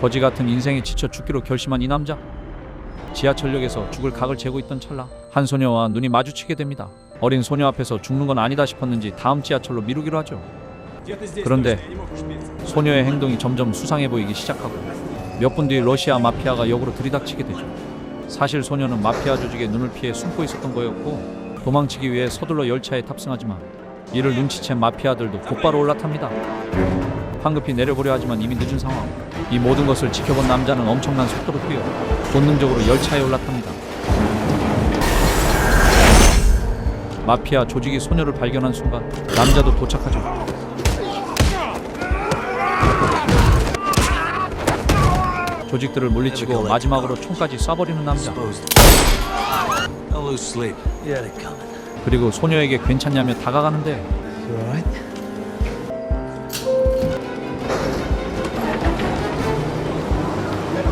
거지 같은 인생에 지쳐 죽기로 결심한 이 남자. 지하철역에서 죽을 각을 재고 있던 찰나 한 소녀와 눈이 마주치게 됩니다. 어린 소녀 앞에서 죽는 건 아니다 싶었는지 다음 지하철로 미루기로 하죠. 그런데 소녀의 행동이 점점 수상해 보이기 시작하고 몇 분 뒤 러시아 마피아가 역으로 들이닥치게 되죠. 사실 소녀는 마피아 조직의 눈을 피해 숨고 있었던 거였고 도망치기 위해 서둘러 열차에 탑승하지만 이를 눈치챈 마피아들도 곧바로 올라탑니다. 황급히 내려보려 하지만 이미 늦은 상황. 이 모든 것을 지켜본 남자는 엄청난 속도로 뛰어 본능적으로 열차에 올라탑니다. 마피아 조직이 소녀를 발견한 순간 남자도 도착하죠. 조직들을 물리치고 마지막으로 총까지 쏴버리는 남자. 그리고 소녀에게 괜찮냐며 다가가는데?